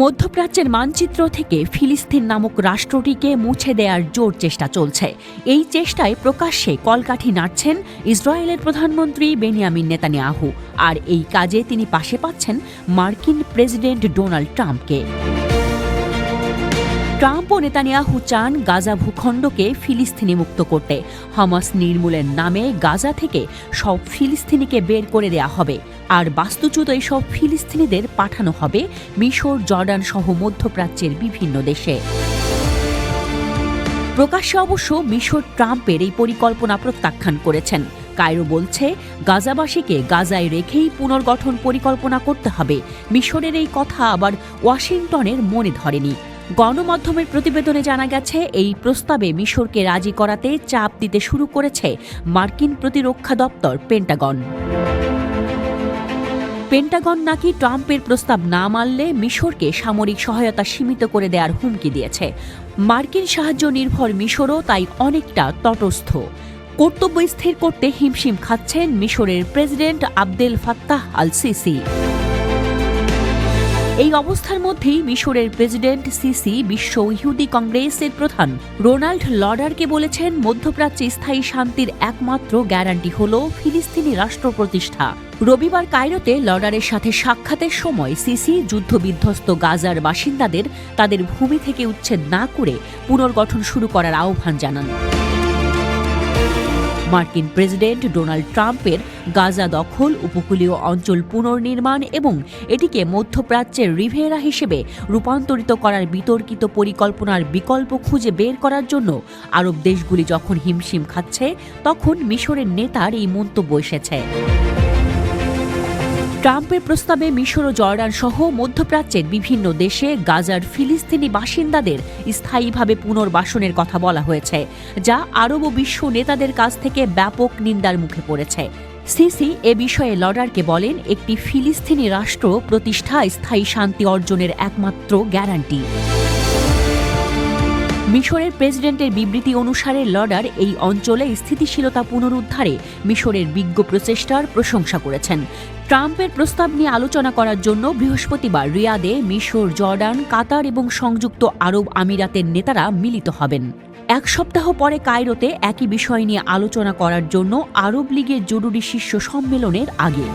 মধ্যপ্রাচ্যের মানচিত্র থেকে ফিলিস্তিন নামক রাষ্ট্রটিকে মুছে দেয়ার জোর চেষ্টা চলছে। এই চেষ্টায় প্রকাশ্যে কলকাঠি নাড়ছেন ইসরায়েলের প্রধানমন্ত্রী বেনিয়ামিন নেতানিয়াহু। আর এই কাজে তিনি পাশে পাচ্ছেন মার্কিন প্রেসিডেন্ট ডোনাল্ড ট্রাম্পকে। ট্রাম্প ও নেতানিয়াহু চান গাজা ভূখণ্ডকে ফিলিস্তিনি মুক্ত করতে। হামাস নির্মূলের নামে গাজা থেকে সব ফিলিস্তিনিকে বের করে দেয়া হবে। আর বাস্তুচ্যুত এইসব ফিলিস্তিনিদের পাঠানো হবে মিশর, জর্ডান সহ মধ্যপ্রাচ্যের বিভিন্ন দেশে। প্রকাশ্যে অবশ্য মিশর ট্রাম্পের এই পরিকল্পনা প্রত্যাখ্যান করেছেন। কায়রো বলছে, গাজাবাসীকে গাজায় রেখেই পুনর্গঠন পরিকল্পনা করতে হবে। মিশরের এই কথা আবার ওয়াশিংটনের মনে ধরেনি। গণমাধ্যমের প্রতিবেদনে জানা গেছে, এই প্রস্তাবে মিশরকে রাজি করাতে চাপ দিতে শুরু করেছে মার্কিন প্রতিরক্ষা দপ্তর পেন্টাগন। পেন্টাগন নাকি ট্রাম্পের প্রস্তাব না মানলে মিশরকে সামরিক সহায়তা সীমিত করে দেওয়ার হুমকি দিয়েছে। মার্কিন সাহায্য নির্ভর মিশরও তাই অনেকটা তটস্থ। কর্তব্য স্থির করতে হিমশিম খাচ্ছেন মিশরের president Abdel Fattah al Sisi এই অবস্থার মধ্যেই মিশরের প্রেসিডেন্ট সিসি, বিশ্ব ইহুদি কংগ্রেসের প্রধান রোনাল্ড লডারকে বলেছেন, মধ্যপ্রাচ্যে স্থায়ী শান্তির একমাত্র গ্যারান্টি হল ফিলিস্তিনি রাষ্ট্র প্রতিষ্ঠা। রবিবার কায়রোতে লডারের সাথে সাক্ষাতের সময় সিসি যুদ্ধবিধ্বস্ত গাজার বাসিন্দাদের তাদের ভূমি থেকে উচ্ছেদ না করে পুনর্গঠন শুরু করার আহ্বান জানান। মার্কিন প্রেসিডেন্ট ডোনাল্ড ট্রাম্পের গাজা দখল, উপকূলীয় অঞ্চল পুনর্নির্মাণ এবং এটিকে মধ্যপ্রাচ্যের রিভেরা হিসেবে রূপান্তরিত করার বিতর্কিত পরিকল্পনার বিকল্প খুঁজে বের করার জন্য আরব দেশগুলি যখন হিমশিম খাচ্ছে, তখন মিশরের নেতার এই মন্তব্য এসেছে। ট্রাম্পের প্রস্তাবে মিশর ও জর্ডান সহ মধ্যপ্রাচ্যের বিভিন্ন দেশে গাজার ফিলিস্তিনি বাসিন্দাদের স্থায়ীভাবে পুনর্বাসনের কথা বলা হয়েছে, যা আরব ও বিশ্ব নেতাদের কাছ থেকে ব্যাপক নিন্দার মুখে পড়েছে। সিসি এ বিষয়ে লডারকে বলেন, একটি ফিলিস্তিনি রাষ্ট্র প্রতিষ্ঠা স্থায়ী শান্তি অর্জনের একমাত্র গ্যারান্টি। মিশরের প্রেসিডেন্টের বিবৃতি অনুসারে লডার এই অঞ্চলে স্থিতিশীলতা পুনরুদ্ধারে মিশরের বিজ্ঞ প্রচেষ্টার প্রশংসা করেছেন। ট্রাম্পের প্রস্তাব নিয়ে আলোচনা করার জন্য বৃহস্পতিবার রিয়াদে মিশর, জর্ডান, কাতার এবং সংযুক্ত আরব আমিরাতের নেতারা মিলিত হবেন। এক সপ্তাহ পরে কায়রোতে একই বিষয় নিয়ে আলোচনা করার জন্য আরব লীগের জরুরি শীর্ষ সম্মেলনের আগে।